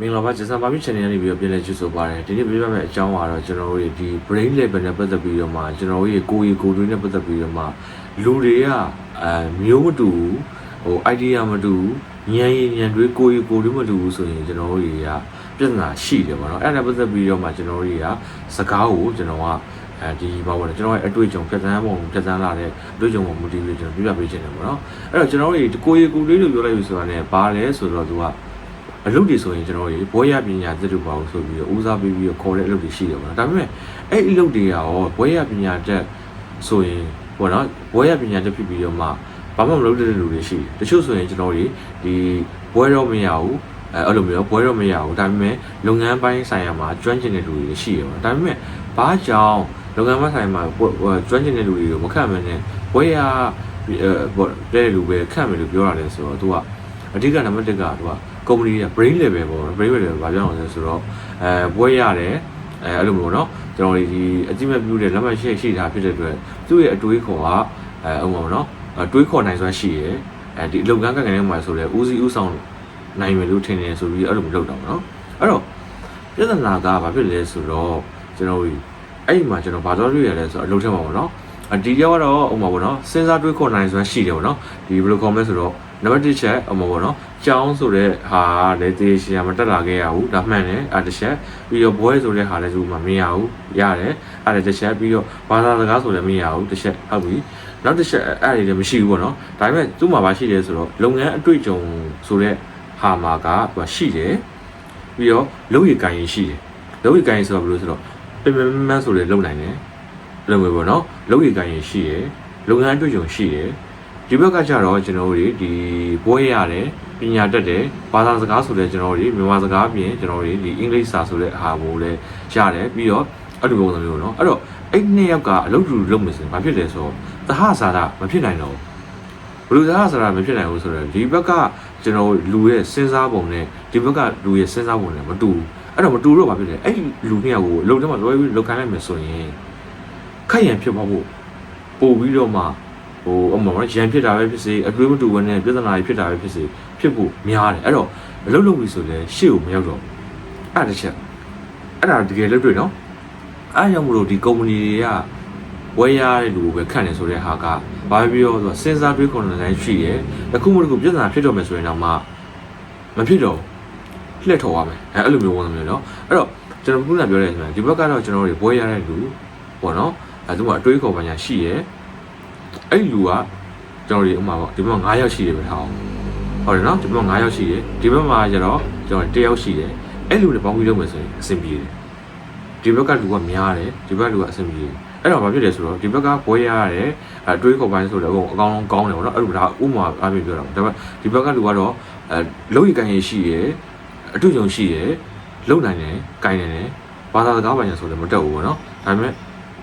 မင်္ဂလာပါဂျစံပါမီ channel ကနေပြီးတော့ပြန်လည်ကြိုဆိုပါရစေဒီနေ့ပြပြမယ့်အကြောင်းကတော့ကျွန်တော်တို့ရဲ့ဒီ brain level နဲ့ပတ်သက်ပြီးတော့မှကျွန်တော်တို့ရဲ့ကိုယ်ရည်ကိုယ်တွေးနဲ့ပတ်သက်ပြီးတော့မှလူတွေကအဲမျိုးမတူဘူးဟို idea မတူဘူးဉာဏ်ရည်ဉာဏ်တွေကိုယ်ရည်ကိုယ်တွေးမတူဘူးဆိုရင်ကျွန်တော်တို့တွေကပြဿနာရှိတယ်ပေါ့နော်အဲ့ဒါနဲ့ပတ်သက်ပြီးတော့မှကျွန်တော်တို့တွေကစကားကိုကျွန်တော်ကအဲဒီဘာလို့လဲကျွန်တော်ရဲ့အတွေ့အကြုံဖြတ်သန်းပုံဖြတ်သန်းလာတဲ့အတွေ့အကြုံပုံမူတည်ပြီးကျွန်တော်ပြပြပေးချင်တယ်ပေါ့နော်အဲ့တော့ကျွန်တော်တို့တွေကိုယ်ရည်ကိုယ်တွေးလို့ပြောလိုက်ပြီဆိုတာ ਨੇ ဘာလဲဆိုတော့သူက အလုပ်တွေဆိုရင်ကျွန်တော်ရေဘွဲရပညာသစ်တို့ပါလို့ဆိုပြီးတော့ဦးစားပေးပြီးတော့ခေါ်တဲ့အလုပ်တွေရှိတယ်ပေါ့နော်ဒါပေမဲ့အဲ့အလုပ်တွေကရောဘွဲရပညာတက်ဆိုရင်ပေါ့နော်ဘွဲရပညာတက်ဖြစ်ပြီးတော့မှဘာမှမလုပ်တဲ့လူတွေရှိတယ်တချို့ဆိုရင်ကျွန်တော်တွေဒီဘွဲတော့မရဘူးအဲအဲ့လိုမျိုးဘွဲတော့မရဘူးဒါပေမဲ့လုပ်ငန်းပိုင်းဆိုင်ရာမှာကျွမ်းကျင်တဲ့လူတွေရှိတယ်ပေါ့နော်ဒါပေမဲ့ဘာကြောင့်လုပ်ငန်းပိုင်းဆိုင်ရာမှာကျွမ်းကျင်တဲ့လူတွေကိုမခန့်မနဲ့ဘွဲရအဲပေါ့တဲ့လူပဲခန့်မယ်လို့ပြောရတယ်ဆိုတော့သူကအဓိကနံပါတ်1ကသူက ကုမ္ပဏီက brain level ပေါ့ brain level ဘာပြောအောင်လဲဆိုတော့အဲဘွဲရတယ်အဲအဲ့လိုမျိုးเนาะကျွန်တော်တို့ဒီအကြည့်မဲ့ပြူတဲ့လက်မှတ်ရှိရှိတာဖြစ်တဲ့အတွက်သူ့ရဲ့အတွေးခေါ်ကအဲဥပမာเนาะအတွေးခေါ်နိုင်စွမ်းရှိရယ်အဲဒီအလုပ်ကန်းကကန်ထဲမှာဆိုတော့ဦးစီးဦးဆောင်နိုင်မယ်လို့ထင်တယ်ဆိုပြီးအဲ့လိုမျိုးလုပ်တော့เนาะအဲ့တော့ပြဿနာကဘာဖြစ်လဲဆိုတော့ကျွန်တော်တို့အဲ့ဒီမှာကျွန်တော်ဘာတော်တွေ့ရလဲဆိုတော့အလုပ်ထဲမှာပေါ့เนาะအဒီရောက်တော့ဥပမာပေါ့เนาะစဉ်းစားတွေးခေါ်နိုင်စွမ်းရှိတယ်ပေါ့เนาะဒီဘယ်လိုခေါ်မလဲဆိုတော့ နံပါတ်1ချက်အမပေါ့နော်ကြောင်းဆိုတဲ့ဟာလည်းတေးရှင်မတက်လာခဲ့ရဘူးဒါမှန်တယ်အဲ့တစ်ချက်ပြီးတော့ဘွဲဆိုတဲ့ဟာလည်းသူမှမရဘူးရတယ်အဲ့ဒါတစ်ချက်ပြီးတော့ဘာသာစကားဆိုလည်းမရဘူးတစ်ချက်ဟုတ်ပြီနောက်တစ်ချက်အဲ့ဒီလည်းမရှိဘူးပေါ့နော်ဒါပေမဲ့သူ့မှာပါရှိတယ်ဆိုတော့လုပ်ငန်းအတွေ့အကြုံဆိုတဲ့ဟာမှာကသူကရှိတယ်ပြီးတော့လုပ်ရည်ကန်ရည်ရှိတယ်လုပ်ရည်ကန်ရည်ဆိုတော့ဘယ်လိုဆိုတော့ပင်ပင်မန်းဆိုလည်းလုပ်နိုင်တယ်လုပ်မယ်ပေါ့နော်လုပ်ရည်ကန်ရည်ရှိတယ်လုပ်ငန်းအတွေ့အကြုံရှိတယ် ဒီဘက်ကကြတော့ကျွန်တော်တို့တွေဒီဘွဲရတယ်ပညာတတ်တယ်ဘာသာစကားဆိုတဲ့ကျွန်တော်တို့တွေမြန်မာစကားပြင်ကျွန်တော်တို့တွေဒီအင်္ဂလိပ်စာဆိုတဲ့ဟာကိုလည်းရတယ်ပြီးတော့အဲ့လိုပုံစံမျိုးเนาะအဲ့တော့အဲ့နှစ်ယောက်ကအလုပ်တူလုပ်မယ်ဆိုရင်ဘာဖြစ်လဲဆိုတော့သဟဇာတာမဖြစ်နိုင်တော့ဘူးဘယ်လိုသဟဇာတာမဖြစ်နိုင်ဘူးဆိုတော့ဒီဘက်ကကျွန်တော်လူရဲ့စဉ်းစားပုံနဲ့ဒီဘက်ကလူရဲ့စဉ်းစားပုံနဲ့မတူဘူးအဲ့တော့မတူတော့ဘာဖြစ်လဲအဲ့လူနှစ်ယောက်ကိုအလုပ်ထဲမှာလွှဲပြီးလုပ်ခိုင်းလိုက်မယ်ဆိုရင်ခက်ရန်ဖြစ်သွားဖို့ပို့ပြီးတော့မှ ဟိုအမှန်တော့ရန်ဖြစ်တာပဲဖြစ်စေအတွေးမတူဘဲနဲ့ပြဿနာတွေဖြစ်တာပဲဖြစ်စေဖြစ်ဖို့များတယ်အဲ့တော့အလုပ်လုပ်ပြီဆိုလဲရှေ့ကိုမရောက်တော့ဘူးအဲ့ဒါတစ်ချက်အဲ့ဒါတကယ်လုပ်တွေ့နော်အဲ့ကြောင့်မလို့ဒီကုမ္ပဏီတွေကဝယ်ရတဲ့လူကိုပဲခန့်တယ်ဆိုတဲ့ဟာကဘာပဲပြောဆိုတော့စဉ်းစားတွေးခေါ်နေတိုင်းရှိတယ်တစ်ခုမှတစ်ခုပြဿနာဖြစ်တော့မယ်ဆိုရင်တော့မှမဖြစ်တော့လှည့်ထော်ရမယ်အဲ့အဲ့လိုမျိုးဝင်နေနော်အဲ့တော့ကျွန်တော်ခုနပြောတဲ့ဆိုရင်ဒီဘက်ကတော့ကျွန်တော်တို့ဝယ်ရတဲ့လူပေါ့နော်အဲသူကအတွေးခေါ်ပညာရှိရယ် အဲ့ဒီလူကကျွန်တော်ဒီဥမာပေါ့ဒီဘက်မှာ9ယောက်ရှိတယ်ပဲထားအောင်ဟုတ်တယ်နော်ဒီဘက်မှာ9ယောက်ရှိတယ်ဒီဘက်မှာကျတော့ကျွန်တော်1ယောက်ရှိတယ်အဲ့လူတွေပေါင်းပြီးလုပ်မယ်ဆိုရင်အဆင်ပြေတယ်ဒီဘက်ကလူကများတယ်ဒီဘက်ကလူကအဆင်ပြေတယ်အဲ့တော့ဘာဖြစ်လဲဆိုတော့ဒီဘက်ကဘွဲရရတယ်အတွေးခေါ်ပိုင်းဆိုတော့အကောင်အကောင်းကောင်းတယ်ပေါ့နော်အဲ့လိုဒါဥမာအားဖြင့်ပြောတာဒါပေမဲ့ဒီဘက်ကလူကတော့အဲလုံးရီကန်ရရှိရယ်အတူယုံရှိရယ်လုံနိုင်တယ်ကိုင်နိုင်တယ်ဘာသာစကားပိုင်းဆိုလည်းမတက်ဘူးပေါ့နော်ဒါပေမဲ့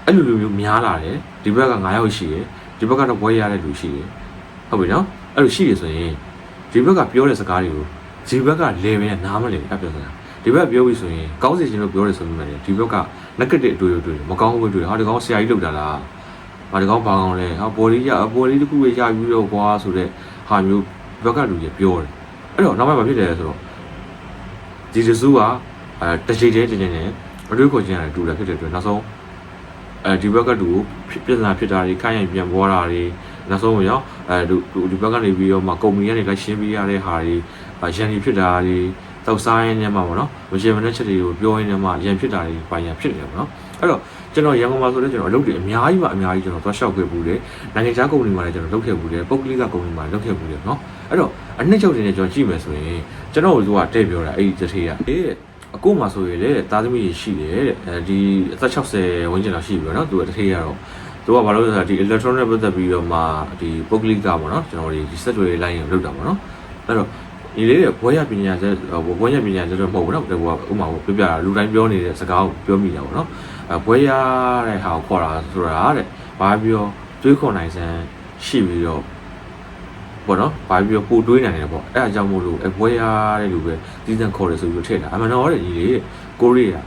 အဲ့လိုလူမျိုးများလာတယ်ဒီဘက်က9ယောက်ရှိရယ် ဒီဘက်ကတော့ဘွဲရတဲ့လူရှိတယ်ဟုတ်ပြီနော်အဲ့လိုရှိရဆိုရင်ဒီဘက်ကပြောတဲ့စကားတွေကိုဒီဘက်ကလေပဲနားမလည်ဘူးအပြောစကားဒီဘက်ပြောပြီဆိုရင်ကောင်းစီခြင်းလို့ပြောတယ်ဆိုပေမဲ့ဒီဘက်က negative အတွေ့အတွေ့မကောင်းဘူးတွေ့ဟာဒီကောင်ဆရာကြီးလောက်တာလားဟာဒီကောင်ဘာကောင်လဲဟာဘော်လီရဘော်လီတစ်ခုပဲရပြီးတော့ကွာဆိုတဲ့ဟာမျိုးဒီဘက်ကလူကြီးပြောတယ်အဲ့တော့နောက်မှမဖြစ်တယ်ဆိုတော့ဒီတစုကအဲတကြိတ်တည်းတကြိတ်နဲ့အတွေ့ကိုကျင်းရတယ်တူတယ်ဖြစ်တဲ့အတွက်နောက်ဆုံး အဲဒီဘက်ကတူပြဿနာဖြစ်တာတွေခိုင်းရင်ပြန်ပေါ်တာတွေနောက်ဆုံးရောအဲဒီဒီဘက်ကနေပြီးတော့မှကုမ္ပဏီကနေလိုက်ရှင်းပေးရတဲ့ဟာတွေရန်ကြီးဖြစ်တာတွေတောက်စားရင်းနဲ့မှပေါ့နော်မရှင်မနဲ့ချက်တွေကိုပြောရင်းနဲ့မှရန်ဖြစ်တာတွေပိုင်ရန်ဖြစ်တယ်ပေါ့နော်အဲ့တော့ကျွန်တော်ရန်ကုန်မှာဆိုတော့ကျွန်တော်အလုပ်တွေအများကြီးမှအများကြီးကျွန်တော်သွားလျှောက်ခဲ့ဘူးတယ်နိုင်ငံခြားကုမ္ပဏီမှာလည်းကျွန်တော်လုပ်ခဲ့ဘူးတယ်ပုဂ္ဂလိကကုမ္ပဏီမှာလုပ်ခဲ့ဘူးတယ်နော်အဲ့တော့အနှစ်ချုပ်တင်နဲ့ကျွန်တော်ကြည့်မယ်ဆိုရင်ကျွန်တော်တို့ကတဲ့ပြောတာအဲ့ဒီတစ်ထေးကအေး အခုမှဆိုရင်လေတာသမီးရှိတယ်တဲ့အဲဒီအသက်60ဝန်းကျင်လောက်ရှိပြီပေါ့နော်သူကတစ်ထေးကတော့သူကဘာလို့လဲဆိုတော့ဒီ electronic ပတ်သက်ပြီးတော့မှဒီပုဂ္ဂလိကပေါ့နော်ကျွန်တော်တို့ဒီ set တွေ line ကိုလုပ်တာပေါ့နော်အဲ့တော့ဒီလေးဘွဲရပညာချက်ဘွဲရပညာချက်တော့မဟုတ်ဘူးနော်ဟိုကဥမာကိုပြောပြတာလူတိုင်းပြောနေတဲ့စကားကိုပြောမိတာပေါ့နော်အဲဘွဲရတဲ့ဟာကိုခေါ်တာဆိုတာတဲ့ဘာပြောတွေးခေါ်နိုင်စမ်းရှိပြီးတော့ ပေါ့နော်ဘာပြောပူတွေးနိုင်တယ်ပေါ့အဲ့အကြောင်းမို့လို့အဘွဲရတဲ့လူပဲဒီစံခေါ်တယ်ဆိုပြီးတော့ထည့်တာအမှန်တော့တဲ့ဒီလေကိုရီးယား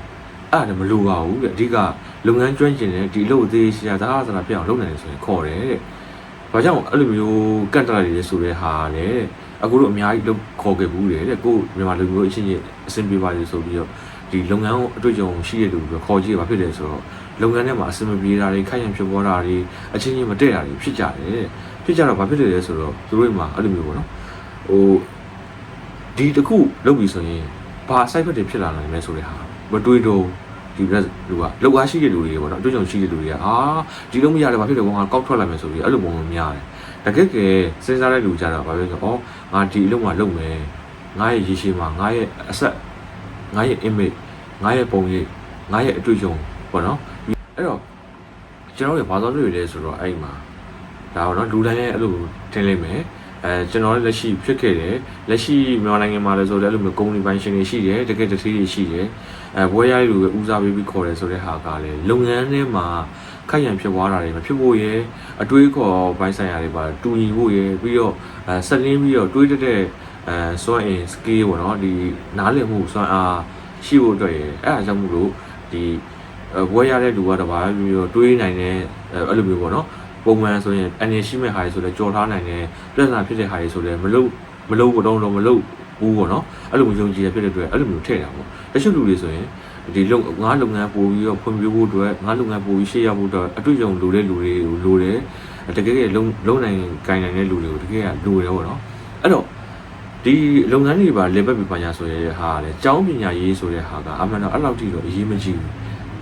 အဲ့ဒါမလိုပါဘူးတဲ့အဓိကလုပ်ငန်းကျွမ်းကျင်တဲ့ဒီအလုပ်အသေးရှာသာသနာပြအောင်လုပ်နိုင်တယ်ဆိုရင်ခေါ်တယ်တဲ့ဘာကြောင့်အဲ့လိုမျိုးကတ်တာတွေလဲဆိုတဲ့ဟာလေအခုတို့အများကြီးလုပ်ခေါ်ခဲ့ဘူးတယ်တဲ့ကိုမြန်မာလူမျိုးအချင်းချင်းအဆင်ပြေပါလေဆိုပြီးတော့ဒီလုပ်ငန်းအတွေ့အကြုံရှိတဲ့လူတွေခေါ်ကြည့်ရပါဖြစ်တယ်ဆိုတော့လုပ်ငန်းထဲမှာအဆင်မပြေတာတွေခိုင်ရန်ဖြစ်ပေါ်တာတွေအချင်းချင်းမတည့်တာတွေဖြစ်ကြတယ် ဖြစ်ကြတော့ဘာဖြစ်တယ်လဲဆိုတော့သူတို့မှာအဲ့လိုမျိုးပေါ့နော်ဟိုဒီတစ်ခုလုပ်ပြီဆိုရင်ဘာ side effect တွေဖြစ်လာနိုင်လဲဆိုတဲ့ဟာမတွေးတော့ဒီကလူကလောက်အားရှိတဲ့လူတွေပေါ့နော်အတွေ့အကြုံရှိတဲ့လူတွေကအာဒီလုံးမရတယ်ဘာဖြစ်လို့ကောကောက်ထွက်လာမယ်ဆိုပြီးအဲ့လိုပုံမျိုးများတယ်တကယ်ကယ်စဉ်းစားတဲ့လူကြတော့ဘာဖြစ်လဲဆိုတော့ဩငါဒီအလုံးမှာလုပ်မယ်ငါရဲ့ရေရှည်မှာငါရဲ့အဆက်ငါရဲ့ image ငါရဲ့ပုံရိပ်ငါရဲ့အတွေ့အကြုံပေါ့နော်အဲ့တော့ကျွန်တော်တို့ဘာသာတွေ့လဲဆိုတော့အဲ့မှာ ဒါတော့နော်လူတိုင်းရဲ့အဲ့လိုထင်လိမ့်မယ်အဲကျွန်တော်လည်းလက်ရှိဖြစ်ခဲ့တယ်လက်ရှိမြန်မာနိုင်ငံမှာလည်းဆိုတော့အဲ့လိုမျိုးကုမ္ပဏီပိုင်းရှင်တွေရှိတယ်တကယ်တတိတွေရှိတယ်အဲဘွဲရည်လူပဲဦးစားပေးပြီးခေါ်တယ်ဆိုတဲ့ဟာကလည်းလုပ်ငန်းထဲမှာခိုက်ရန်ဖြစ်သွားတာတွေမဖြစ်ဖို့ရယ်အတွေးခေါ်ပိုင်းဆိုင်ရာတွေပါတူညီဖို့ရယ်ပြီးတော့အဲဆက်လင်းပြီးတော့တွေးတတဲ့အဲစွမ်းအင် skill ပေါ့နော်ဒီနားလည်မှုစွမ်းအားရှိဖို့အတွက်ရယ်အဲ့ဒါကြောင့်မို့လို့ဒီဘွဲရတဲ့လူကတော့ဗာပြီးတော့တွေးနိုင်တဲ့အဲ့လိုမျိုးပေါ့နော် ပုံမှန်ဆိုရင်အနေရှိမဲ့ဟာတွေဆိုလည်းကြော်ထားနိုင်တယ်ပြဿနာဖြစ်တဲ့ဟာတွေဆိုလည်းမလုပ်မလုပ်တော့တော့မလုပ်ဘူးပေါ့နော်အဲ့လိုမျိုးယုံကြည်ရဖြစ်တဲ့အတွက်အဲ့လိုမျိုးထည့်တာပေါ့တချို့လူတွေဆိုရင်ဒီလုံငါလုပ်ငန်းပို့ပြီးတော့ဖွံ့ဖြိုးဖို့အတွက်ငါလုပ်ငန်းပို့ပြီးရှေ့ရောက်ဖို့အတွက်အတွေ့အကြုံလိုတဲ့လူတွေကိုလိုတယ်တကယ်ကလုံလုံနိုင်ကိုင်နိုင်တဲ့လူတွေကိုတကယ်ကလိုတယ်ပေါ့နော်အဲ့တော့ဒီလုပ်ငန်းတွေပါလေပတ်ပြီးပညာဆိုရတဲ့ဟာကလည်းကျောင်းပညာရေးဆိုတဲ့ဟာကအမှန်တော့အဲ့လောက်ထိတော့အရေးမကြီးဘူး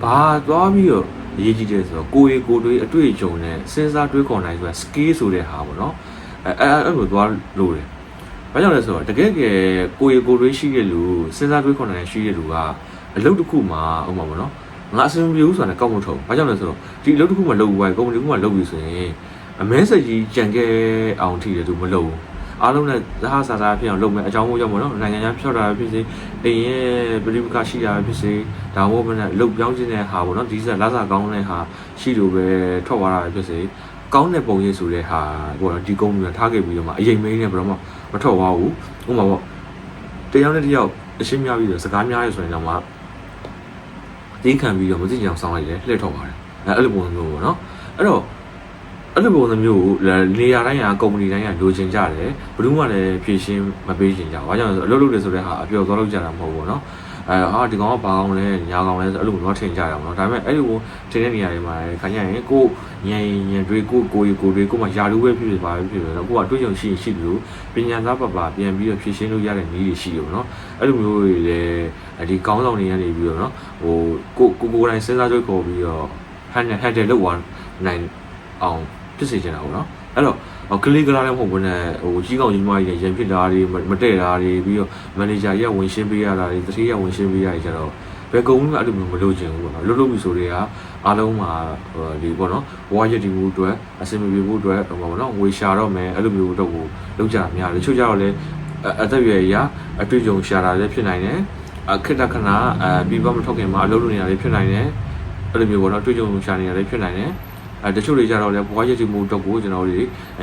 ဘာသွားပြီးတော့ အရေးကြီးတယ်ဆိုတော့ကိုယ်ရေကိုယ်တွေးအတွေ့အကြုံနဲ့စဉ်းစားတွေးခေါ်နိုင်ဆိုတာ skill ဆိုတဲ့ဟာပေါ့နော်အဲအဲအဲ့လိုသွားလို့တယ်ဘာကြောင့်လဲဆိုတော့တကယ်ကယ်ကိုယ်ရေကိုယ်တွေးရှိတဲ့လူစဉ်းစားတွေးခေါ်နိုင်ရှိတဲ့လူကအလုပ်တစ်ခုမှာဥပမာပေါ့နော်ငါအဆင်ပြေဘူးဆိုတာလည်းကောက်မထုတ်ဘာကြောင့်လဲဆိုတော့ဒီအလုပ်တစ်ခုမှာလုပ်ပြီးကုမ္ပဏီတစ်ခုမှာလုပ်ပြီးဆိုရင်အမဲဆက်ကြီးကြံခဲ့အောင်ထိတယ်သူမလုပ်ဘူး အားလုံးနဲ့သဟဆာဆာဖြစ်အောင်လုပ်မယ်အကြောင်းမို့ကြောင့်ပေါ့နော်နိုင်ငံခြားဖြောက်တာဖြစ်စေအိမ်ရဲ့ပရိပကရှိတာဖြစ်စေဒါမှမဟုတ်ဘဲနဲ့လုတ်ပြောင်းခြင်းတဲ့ဟာပေါ့နော်ဒီဆက်လာစားကောင်းတဲ့ဟာရှိလို့ပဲထွက်သွားတာဖြစ်စေကောင်းတဲ့ပုံရိပ်ဆိုတဲ့ဟာပေါ့နော်ဒီကုမ္ပဏီကထားခဲ့ပြီးတော့မှအရင်မင်းနဲ့ဘယ်တော့မှမထွက်သွားဘူးဥပမာပေါ့တယောက်နဲ့တယောက်အရှင်းများပြီးတော့စကားများရဆိုရင်တော့မှတင်းခံပြီးတော့မသိကြအောင်ဆောင်းလိုက်တယ်လှည့်ထွက်သွားတယ်အဲအဲ့လိုပုံစံမျိုးပေါ့နော်အဲ့တော့ အဲ့လိုပုံစံမျိုးကိုနေရာတိုင်းကကုမ္ပဏီတိုင်းကလိုချင်ကြတယ်ဘယ်သူမှလည်းဖြည့်ရှင်းမပေးချင်ကြဘူး။ဘာကြောင့်လဲဆိုတော့အလုပ်လုပ်တယ်ဆိုတဲ့ဟာအပျော်သွားလို့ကြတာမဟုတ်ဘူးเนาะ။အဲဟာဒီကောင်ကဘာကောင်လဲညာကောင်လဲဆိုအဲ့လိုတော့ထင်ကြရအောင်เนาะ။ဒါပေမဲ့အဲ့လိုထင်တဲ့နေရာတွေမှာခါကျရင်ကိုညံညံတွေကိုကိုကိုကိုတွေကိုမှယာလူပဲဖြစ်ဖြစ်ပါပဲဖြစ်ဖြစ်တော့ကိုကအတွေ့အကြုံရှိရှိလို့ပညာသားပပပြန်ပြီးတော့ဖြည့်ရှင်းလို့ရတဲ့နည်းတွေရှိရောเนาะ။အဲ့လိုမျိုးတွေလည်းဒီကောင်းဆောင်တွေကနေပြီးတော့เนาะဟိုကိုကိုကိုတိုင်းစဉ်းစားကြိုးခေါ်ပြီးတော့ဟန်ဟန်တယ်လောက်ဝနိုင်အောင် ဖြစ်စေချင်တာပေါ့နော်အဲ့တော့ကလေးကလာတဲ့မဟုတ်ဘူးနဲ့ဟိုကြီးကောင်ကြီးမကြီးရံဖြစ်တာတွေမတည့်တာတွေပြီးတော့မန်နေဂျာရဲ့ဝင်ရှင်းပေးရတာတွေတတိယဝင်ရှင်းပေးရကြတော့ဘယ်ကုံမှအဲ့လိုမျိုးမလုပ်ချင်ဘူးပေါ့နော်လွတ်လွတ်ပြီဆိုတော့အားလုံးမှာဒီပေါ့နော်ဘဝရည်တည်မှုအတွက်အဆင်ပြေဖို့အတွက်ပေါ့နော်ငွေရှာတော့မယ်အဲ့လိုမျိုးတော့ကိုလုပ်ကြများတယ်ချို့ကြတော့လေအသက်အရွယ်ရာအတွေ့အကြုံရှာတာလည်းဖြစ်နိုင်တယ်အခက်တခဏအပြီးပါမထုတ်ခင်မှာအလုပ်လုပ်နေတာလည်းဖြစ်နိုင်တယ်အဲ့လိုမျိုးပေါ့နော်တွေ့ကြုံရှာနေတာလည်းဖြစ်နိုင်တယ် အဲတချို့တွေကြတော့လည်းဘွားရည်တည်မှုတော့ကိုကျွန်တော်တို့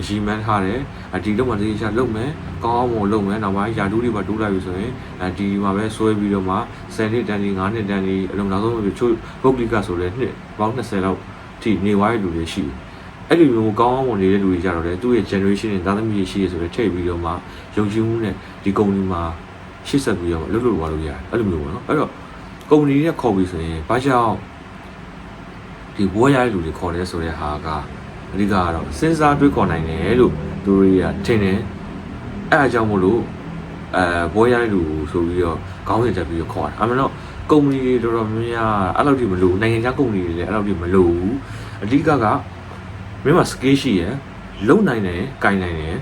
ရီမန်းထားတယ်ဒီတော့မှတေးချလုပ်မယ်ကောင်းအောင်မလုပ်မယ်နောက်ပိုင်းယာတူးတွေပါတူးလိုက်ပြီဆိုရင်အဲဒီမှာပဲဆွဲပြီးတော့မှ10နှစ်တန်းကြီး9နှစ်တန်းကြီးအလုံးနောက်ဆုံးတချို့ပုတ်ကလစ်ကဆိုလဲနှစ်ပေါင်း20လောက်ထိနေသွားတဲ့လူတွေရှိတယ်အဲ့ဒီမျိုးကောင်းအောင်နေတဲ့လူတွေကြတော့လေသူ့ရဲ့ generation နဲ့သားသမီးတွေရှိရဆိုတော့ထိတ်ပြီးတော့မှယုံကြည်မှုနဲ့ဒီကုမ္ပဏီမှာရှေ့ဆက်ပြီးတော့လှုပ်လှုပ်သွားလို့ရတယ်အဲ့လိုမျိုးပေါ့နော်အဲ့တော့ကုမ္ပဏီနဲ့ခေါ်ပြီးဆိုရင်ဘာကြောင့် ဒီဘွဲရတဲ့လူတွေခေါ်တယ်ဆိုတဲ့ဟာကအဓိကကတော့စဉ်းစားတွေးခေါ်နိုင်တယ်လို့သူတွေကထင်တယ်အဲအကြောင်းမို့လို့အဲဘွဲရတဲ့လူဆိုပြီးတော့ခေါင်းစဉ်တက်ပြီးတော့ခေါ်တာအမှန်တော့ကုမ္ပဏီတွေတော်တော်များများအဲ့လောက်ထိမလို့နိုင်ငံခြားကုမ္ပဏီတွေလည်းအဲ့လောက်ထိမလို့ဘူးအဓိကကမင်းမှာ skill ရှိရယ်လုံနိုင်တယ်၊ကင်နိုင်တယ်